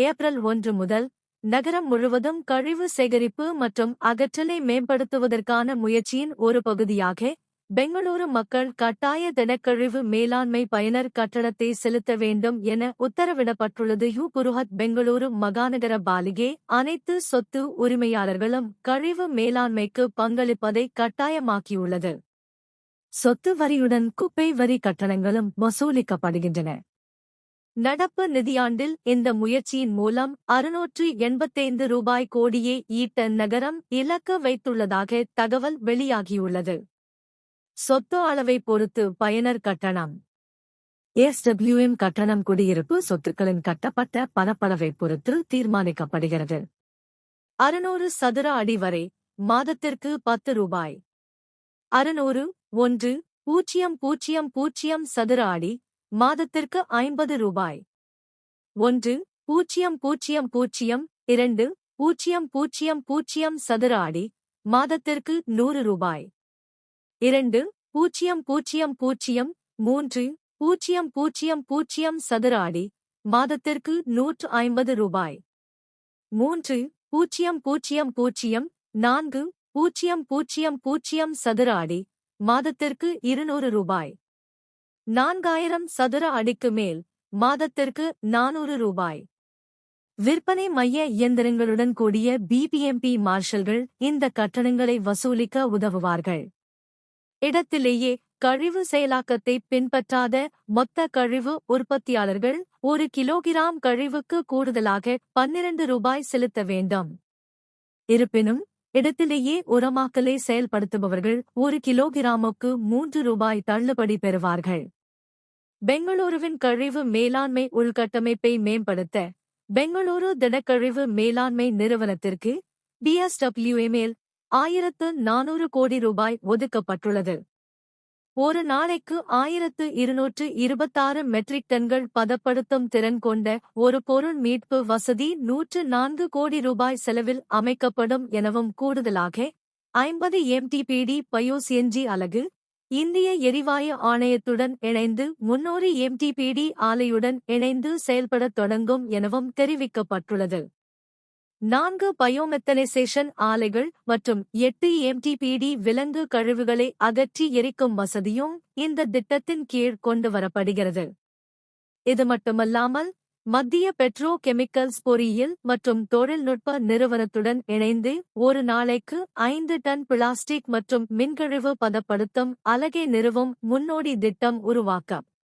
April ஒன்று முதல் நகரம் முழுவதும் கழிவு சேகரிப்பு மற்றும் அகற்றலை மேம்படுத்துவதற்கான முயற்சியின் ஒரு பகுதியாக பெங்களூரு மக்கள் கட்டாய தினக்கழிவு மேலாண்மை பயனர் கட்டணத்தை செலுத்த வேண்டும் என உத்தரவிடப்பட்டுள்ளது. யூ. குருஹத் பெங்களூரு மகாநகர பாலிகே. அனைத்து சொத்து உரிமையாளர்களும் கழிவு மேலாண்மைக்கு பங்களிப்பதை கட்டாயமாக்கியுள்ளது. சொத்து வரியுடன் குப்பை வரி கட்டணங்களும் வசூலிக்கப்படுகின்றன. நடப்பு நிதியாண்டில் இந்த முயற்சியின் மூலம் அறுநூற்று எண்பத்தைந்து ரூபாய் கோடியே ஈட்ட நகரம் இலக்கு வைத்துள்ளதாக தகவல் வெளியாகியுள்ளது. சொத்து அளவை பொறுத்து பயனர் கட்டணம். எஸ்டபிள்யூஎம் கட்டணம் குடியிருப்பு சொத்துக்களின் கட்டப்பட்ட பணப்பளவை பொறுத்து தீர்மானிக்கப்படுகிறது. அறுநூறு சதுர அடி வரை மாதத்திற்கு பத்து ரூபாய். அறுநூறு ஒன்று பூஜ்ஜியம் பூஜ்ஜியம் பூஜ்ஜியம் சதுர அடி மாதத்திற்கு ஐம்பது ரூபாய். ஒன்று பூஜ்ஜியம் பூஜ்ஜியம் பூஜ்ஜியம் இரண்டு பூஜ்ஜியம் பூஜ்ஜியம் பூஜ்ஜியம் சதுர அடி. மாதத்திற்கு நூறு ரூபாய். இரண்டு பூஜ்ஜியம் பூஜ்ஜியம் பூஜ்ஜியம் மூன்று பூஜ்ஜியம் பூஜ்ஜியம் பூஜ்ஜியம் சதுர அடி. மாதத்திற்கு நூற்று ஐம்பது ரூபாய். மூன்று பூஜ்ஜியம் பூஜ்ஜியம் பூஜ்ஜியம் நான்கு பூஜ்ஜியம் பூஜ்ஜியம் பூஜ்ஜியம் சதுர அடி. மாதத்திற்கு இருநூறு ரூபாய். நான்காயிரம் சதுர அடிக்கு மேல் மாதத்திற்கு நானூறு ரூபாய். விற்பனை மைய இயந்திரங்களுடன் கூடிய பிபிஎம்பி மார்ஷல்கள் இந்த கட்டணங்களை வசூலிக்க உதவுவார்கள். இடத்திலேயே கழிவு செயலாக்கத்தை பின்பற்றாத மொத்த கழிவு உற்பத்தியாளர்கள் ஒரு கிலோகிராம் கழிவுக்கு கூடுதலாக பன்னிரண்டு ரூபாய் செலுத்த வேண்டும். இருப்பினும் இடத்திலேயே உரமாக்கலை செயல்படுத்துபவர்கள் ஒரு கிலோகிராமுக்கு மூன்று ரூபாய் தள்ளுபடி பெறுவார்கள். பெங்களூருவின் கழிவு மேலாண்மை உள்கட்டமைப்பை மேம்படுத்த பெங்களூரு திடக்கழிவு மேலாண்மை நிறுவனத்திற்கு பிஎஸ்டபிள்யூஎம்எல் ஆயிரத்து நானூறு கோடி ரூபாய் ஒதுக்கப்பட்டுள்ளது. ஒரு நாளைக்கு ஆயிரத்து இருநூற்று இருபத்தாறு மெட்ரிக் டன்கள் பதப்படுத்தும் திறன் கொண்ட ஒரு பொருள் மீட்பு வசதி நூற்று நான்கு கோடி ரூபாய் செலவில் அமைக்கப்படும் எனவும் கூடுதலாக ஐம்பது எம்டிபிடி பயோசிஎன்ஜி அலகு இந்திய எரிவாயு ஆணையத்துடன் இணைந்து முன்னூறு எம்டிபிடி ஆலையுடன் இணைந்து செயல்படத் தொடங்கும் எனவும் தெரிவிக்கப்பட்டுள்ளது. நான்கு பயோமெத்தனைசேஷன் ஆலைகள் மற்றும் எட்டு எம்டிபிடி விலங்கு கழிவுகளை அகற்றி எரிக்கும் வசதியும் இந்த திட்டத்தின் கீழ் கொண்டு வரப்படுகிறது இது மட்டுமல்லாமல் மத்திய பெட்ரோ கெமிக்கல்ஸ் பொறியியல் மற்றும் தொழில்நுட்ப நிறுவனத்துடன் இணைந்து ஒரு நாளைக்கு ஐந்து டன் பிளாஸ்டிக் மற்றும் மின்கழிவு பதப்படுத்தும் அலகை நிறுவும் முன்னோடி திட்டம் உருவாக்கம்.